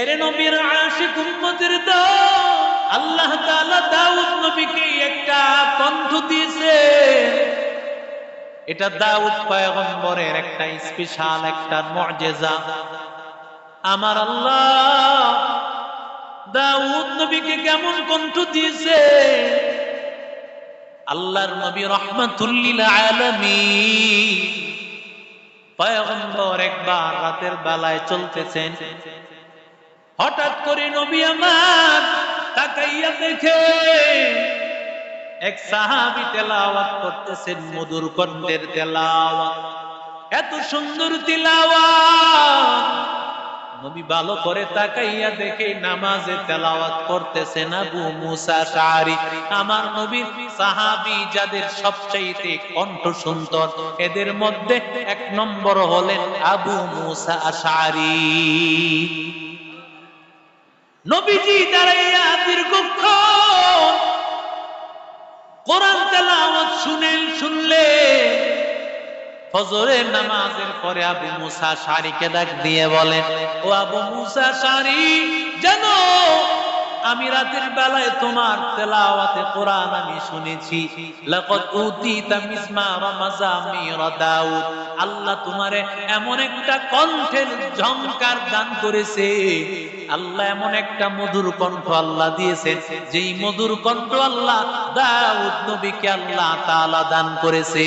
এরে নবীর আল্লাহ তাআলা দাউদ নবীকে একটা কণ্ঠ দিয়েছে। এটা দাউদ পয়গম্বরের একটা স্পেশাল একটা আমার আল্লাহ দাউদ নবীকে কেমন কণ্ঠ দিয়েছে? আল্লাহর নবী রহমাতুল্লিল একবার রাতের বেলায় চলতেছেন। হঠাৎ করে নবী আমার তাকাইয়া দেখে এক সাহাবি তেলাওয়াত করতেছেন মধুর কণ্ঠের তেলাওয়াত। এত সুন্দর তেলাওয়াত। নবী ভালো করে তাকাইয়া দেখে নামাজে তেলাওয়াত করতেছেন আবু মুসা শাআরি। আমার নবীর সাহাবি যাদের সবচাইতে কণ্ঠ সুন্দর এদের মধ্যে এক নম্বর হলেন আবু মুসা আশারি নবীজি দাঁড়াইয়া দীর্ঘক্ষণ কোরআন তেলাওয়াত শুনেন শুনলে ফজরের নামাজের পরে আবু মুসা শাড়িকে ডাক দিয়ে বলেন ও আবু মুসা, শাড়ি জানো আমি রাতের বেলায় তোমার তেলাওয়াতে কোরআন আমি শুনেছি। লাকাদ উতিতা দাউদ। আল্লাহ তোমারে এমন একটা কণ্ঠের ঝংকার দান করেছে। আল্লাহ এমন একটা মধুর কণ্ঠ আল্লাহ দিয়েছেন। যেই মধুর কণ্ঠ আল্লাহ দাউদ নবীকে আল্লাহ তাআলা দান করেছে।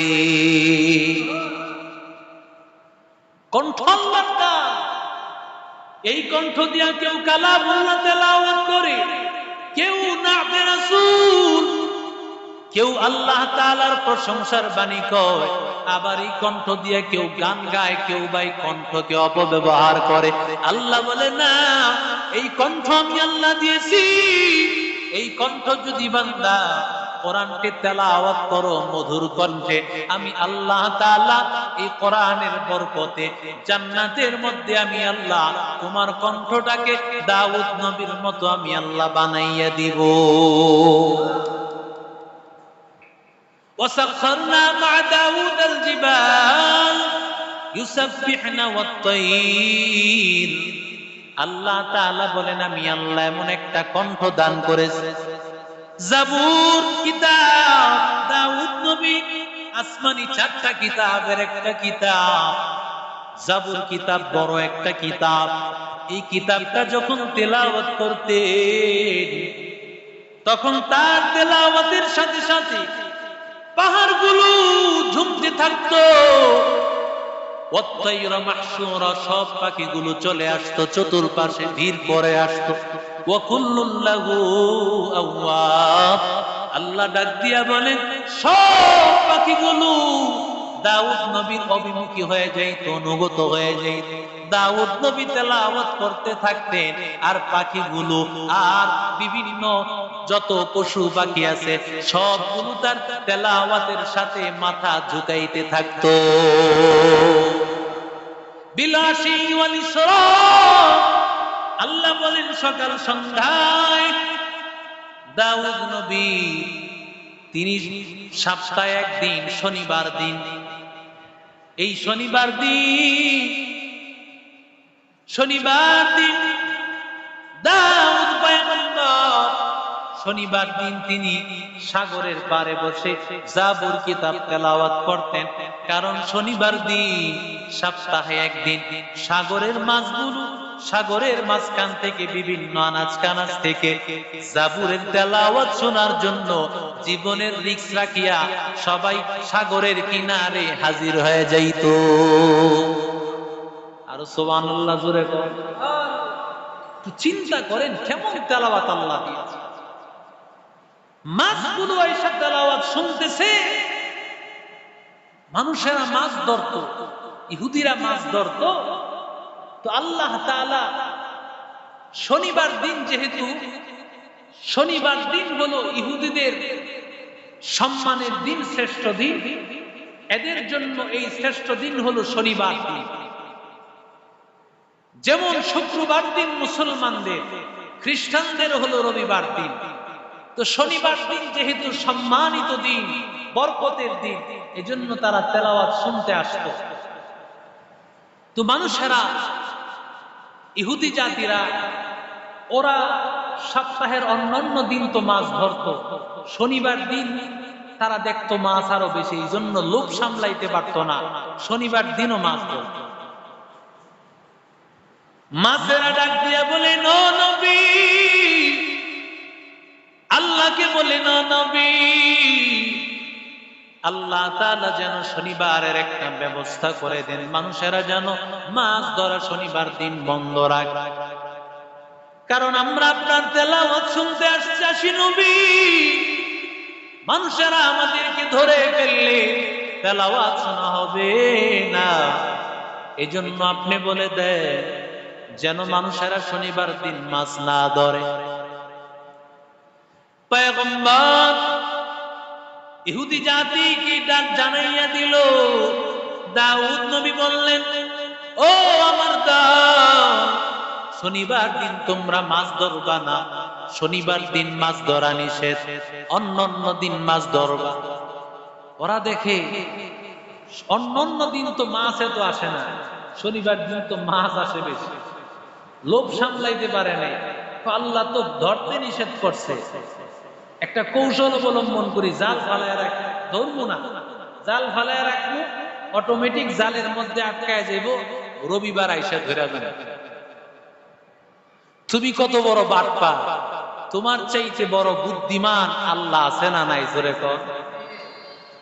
কণ্ঠ আল্লাহর দান। এই কণ্ঠ দিয়া কেউ কালামুল্লাহ তেলাওয়াত কেউ আল্লাহ তালার প্রশংসার বাণী কয়, আবার এই কণ্ঠ দিয়ে কেউ গান গায়, কেউ বা এই কণ্ঠকে অপব্যবহার করে। আল্লাহ বলে, না, এই কণ্ঠ আমি আল্লাহ দিয়েছি। এই কণ্ঠ যদি বান্দা কোরআনকে তেলাওয়াত করো মধুর কণ্ঠে, আমি আল্লাহ তাআলা এই কোরআনের বরকতে জান্নাতের মধ্যে আমি আল্লাহ তোমার কণ্ঠটাকে দাউদ নবীর মতো আমি আল্লাহ বানাইয়া দিব। وسخرنا مع داود الجبال يسبحن والطير আল্লাহ তাআলা বলেন আমি আল্লাহ এমন একটা কণ্ঠ দান করেছি জাবুর কিতাব দাউদ নবী আসমানি চারটা কিতাবের একটা কিতাব জাবুর কিতাব বড় একটা কিতাব এই কিতাবটা যখন তেলাওয়াত করতেন তখন তার তেলাওয়াতের সাথে সাথে পাহাড়গুলো ঝুমতে থাকতো। সব পাখিগুলো চলে আসতো, চতুর্পাশে ভিড় করে আসতো। আল্লাহ ডাক দিয়া বলেন সব পাখিগুলো দাউদ নবীর অভিমুখী হয়ে যাইত, অনুগত হয়ে যাইত। দাউদ নবী তেলাওয়াত করতে থাকতেন, আর পাখিগুলো আর বিভিন্ন যত পশু পাখি আছে, সবগুলো তার তেলাওয়াতের সাথে মাথা ঝুঁকাইতে থাকতো। বিলাসী আল্লাহ বলেন সকাল সন্ধ্যায় দাউদ নবী, তিনি সপ্তাহে একদিন, শনিবার দিন, এই শনিবার দিন শনিবার দিন পয়গম্বর শনিবার দিন তিনি সাগরের পারে বসে জাবুর কিতাব তেলাওয়াত করতেন। কারণ শনিবার দিন, সপ্তাহে একদিন সাগরের মাছগুলো সাগরের মাঝখান থেকে বিভিন্ন আনাজ কানাজ থেকে জাবুরের তেলাওয়াত শোনার জন্য জীবনের রিক্স রাখিয়া সবাই সাগরের কিনারে হাজির হয়ে যাইত। আর সুবহানাল্লাহ জোরে চিন্তা করেন, কেমন তেলাওয়াত আল্লাহ দিয়েছে? মানুষেরা মাছ ধরত, ইহুদিরা মাছ ধরত। তো আল্লাহ শনিবার দিন যেহেতু, শনিবার দিন হলো ইহুদিদের সম্মানের দিন, শ্রেষ্ঠ দিন। এদের জন্য এই শ্রেষ্ঠ দিন হলো শনিবার দিন। যেমন শুক্রবার দিন মুসলমানদের, খ্রিস্টানদের হলো রবিবার দিন। তো শনিবার দিন যেহেতু সম্মানিত দিন, বরকতের দিন, এজন্য তারা তেলাওয়াত শুনতে আসতো। তো মানুষেরা, ইহুদি জাতিরা, ওরা সপ্তাহের অন্যান্য দিন তো মাছ ধরতো। শনিবার দিন তারা দেখতো মাছ আরও বেশি এই জন্য লোভ সামলাইতে পারতো না। শনিবার দিনও মাছ ধরত। মাছেরা ডাক দিয়া বলে নবী আল্লাহকে বলে, ন নবী। আল্লাহ তাআলা যেন শনিবারের একটা ব্যবস্থা করে দেন, মানুষেরা যেন মাছ ধরা শনিবার দিন বন্ধ রাখে। কারণ আমরা আপনার তেলাওয়াত শুনতে আসছি, আসি নবী। মানুষেরা আমাদেরকে ধরে ফেললে তেলাওয়াত শোনা হবে না। এই জন্য আপনি বলে দেন, যেন মানুষেরা শনিবার দিন মাছ না ধরে। পয়গম্বর, ইহুদি জাতি কি ডাক জানাইয়া দিল? দাউদ নবী বললেন, ও আমার দাও শনিবার দিন তোমরা মাছ ধরবা না। শনিবার দিন মাছ ধরা নিষেধ অন্য অন্য দিন মাছ ধরবা। ওরা দেখে অন্য অন্য দিন তো মাছ এত আসে না, শনিবার দিন তো মাছ আসে বেশি। লোভ সামলাইতে পারে নাই। আল্লাহ তো ধরতে নিষেধ করছে। একটা কৌশল অবলম্বন করি, জাল ফালায় রাখ ধরবো না। জাল ফালায় রাখব অটোমেটিক জালের মধ্যে আটকায় যাইব। রবিবার আইসা ধরে যাবে। তুমি কত বড় বাটপা। তোমার চাইতে বড় বুদ্ধিমান আল্লাহ আছে না নাই কর।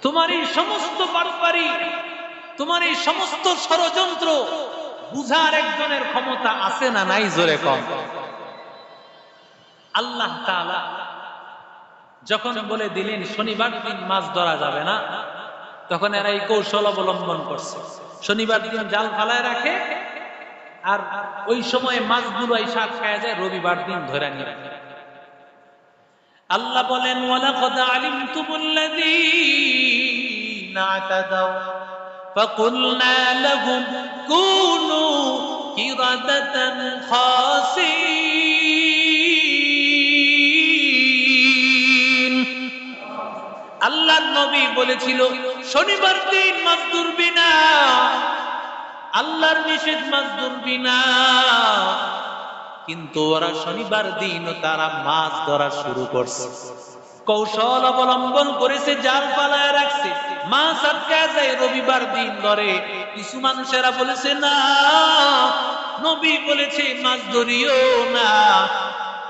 তোমার এই সমস্ত বাটপারি তোমার এই সমস্ত ষড়যন্ত্র বুঝার একজনের ক্ষমতা আছে না নাই, জোরে কম আল্লাহ তাআলা যখন বলে দিলেন, শনিবার দিন মাছ ধরা যাবে না, তখন এরা এই কৌশল অবলম্বন করছে। শনিবার দিন জাল ফালায় রাখে, আর ওই সময় মাছগুলো এই সাত খায় যায় রবিবার দিন ধরে নিয়ে। আল্লাহ বলেন কুনু কিরাদাতান খাসিন। আল্লাহর নবী বলেছিল, শনিবার দিন মাছ ধরবি না। আল্লাহর নিষেধ, মাছ ধরবি না। কিন্তু ওরা শনিবার দিন তারা মাছ ধরা শুরু করছে। কৌশল অবলম্বন করেছে, জাল পালায় রাখছে। মাছ আটকায় যায়, রবিবার দিন ধরে। কিছু মানুষেরা বলেছে, না, নবী বলেছে, মাছ ধরিও না।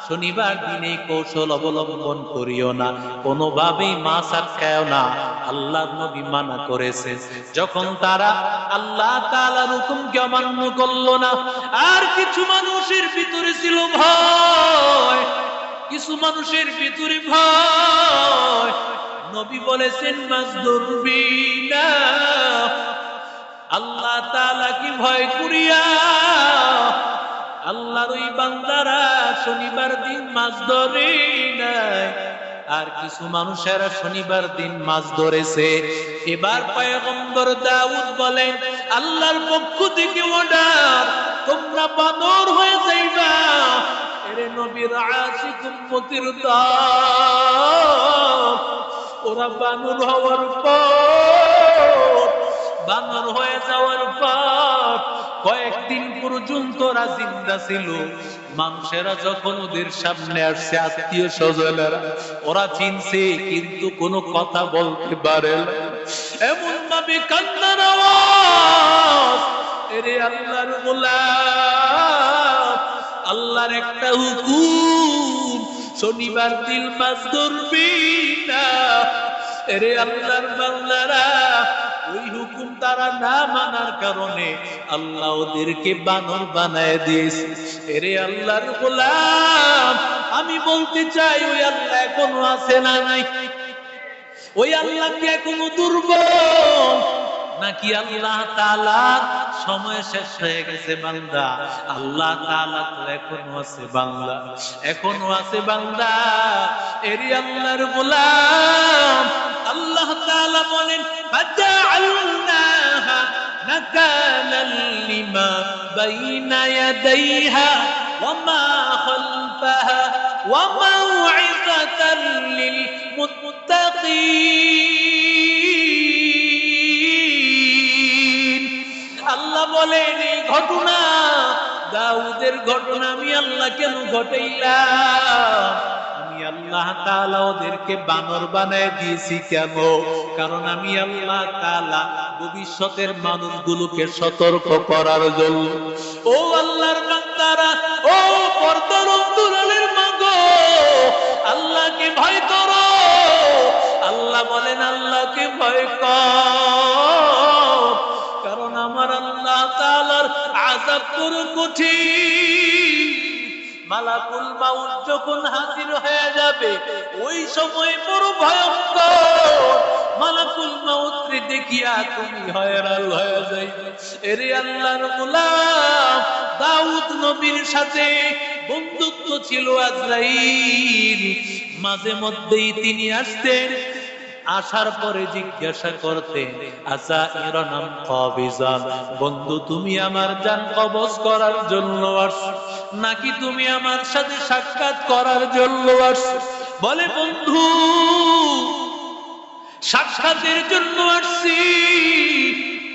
শনিবার দিনে কৌশল অবলম্বন করিও না। কোনোভাবেই মাছ আটকায় না। আল্লাহ নবী মানা করেছে যখন তারা আল্লাহ তাআলার হুকুমকে অমান্য করল না, আর কিছু মানুষের ভিতরে ছিল ভয়। কিছু মানুষের ভিতরে ভয়। নবী বলেছেন, মাছ ধরবি না। আল্লাহ তাআলা কি ভয় করিয়া আল্লাহর ওই বান্দারা শনিবার দিন মাছ ধরে নাই আর কিছু মানুষেরা শনিবার দিন মাছ ধরেছে। এবার পয়গম্বর দাউদ বলেন, আল্লাহর পক্ষ থেকে অর্ডার, তোমরা বানর হয়ে যাইবা এরে নবীর আশিক উম্মতির দল, ওরা বানর হওয়ার পর বানর হয়ে যাওয়ার পর কয়েকদিন পর্যন্ত ওরা জিন্দা ছিল। মানুষেরা যখন ওদের সামনে আসছে, আত্মীয় স্বজনেরা, ওরা চিনছে, কিন্তু কোনো কথা বলতে পারে। এমন ভাবে কান্নার আওয়াজ। এরে আল্লাহর গোলাম, আল্লাহর একটা হুকুম, শনিবার দিন মাছ ধরবি না। এরে আল্লাহর বান্দারা ওই হুকুম তারা না মানার কারণে আল্লাহ ওদেরকে বানর বানায় দিয়েছে। এরে আল্লাহর গোলাম, আমি বলতে চাই, ওই আল্লাহ এখনও আছে না নাই? ওই আল্লাহ কি এখনও দুর্বল? নাকি আল্লাহ তাআলার সময় শেষ হয়ে গেছে বান্দা? আল্লাহ তালা তো এখনও আছে বান্দা। এখনও আছে বান্দা। এরি আল্লাহর গোলাম, আল্লাহ তালা বলেন নাকালান লিমা বাইনা ইয়াদাইহা ওয়া খালফাহা ওয়া মাউইযাতান লিল মুত্তাকিন আল্লাহ বলেন এই ঘটনা দাউদের ঘটনা আমি আল্লাহ কেন ঘটাইলাম আমি আল্লাহ তাআলা ওদেরকে বানর বানায় দিয়েছি কেন? কারণ আমি আল্লাহ তাআলা ভবিষ্যতের মানুষগুলোকে সতর্ক করার জন্য। ও আল্লাহর বান্দারা, ও পর্দার অন্তরালের মাগো, আল্লাহকে ভয় করো। আল্লাহ বলেন, আল্লাহকে ভয় কর। কারণ আমার আল্লাহ তালার আযাব বড় কঠিন। মালাকুল মাউত যখন হাজির হয়ে যাবে, ওই সময় বড় ভয়ঙ্কর। মালাকুল মাউত রে দেখিয়া তুমি হয়রান হয়ে যাইবে। এরে আল্লাহর গোলাম, দাউদ নবীর সাথে বন্ধুত্ব ছিল আজরাইল। মাঝে মধ্যেই তিনি আসতেন আসার পরে জিজ্ঞাসা করতে আচ্ছা ইরনাম কবিজান? বন্ধু, তুমি আমার জান কবজ করার জন্য আসছো। নাকি তুমি আমার সাথে সাক্ষাৎ করার জন্য বলে, বন্ধু, সাক্ষাতের জন্য আসছি।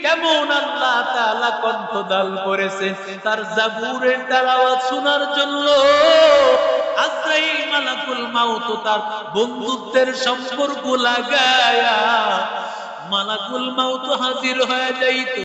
কেমন আল্লাহ তাআলা কণ্ঠদান করেছে, তার জাবুরের তেলাওয়াত শোনার জন্য। আজরাইল মালাকুল মাউত তার বন্ধুত্বের সম্পর্ক লাগায়া মালাকুল মাউত হাজির হয়ে যাইত।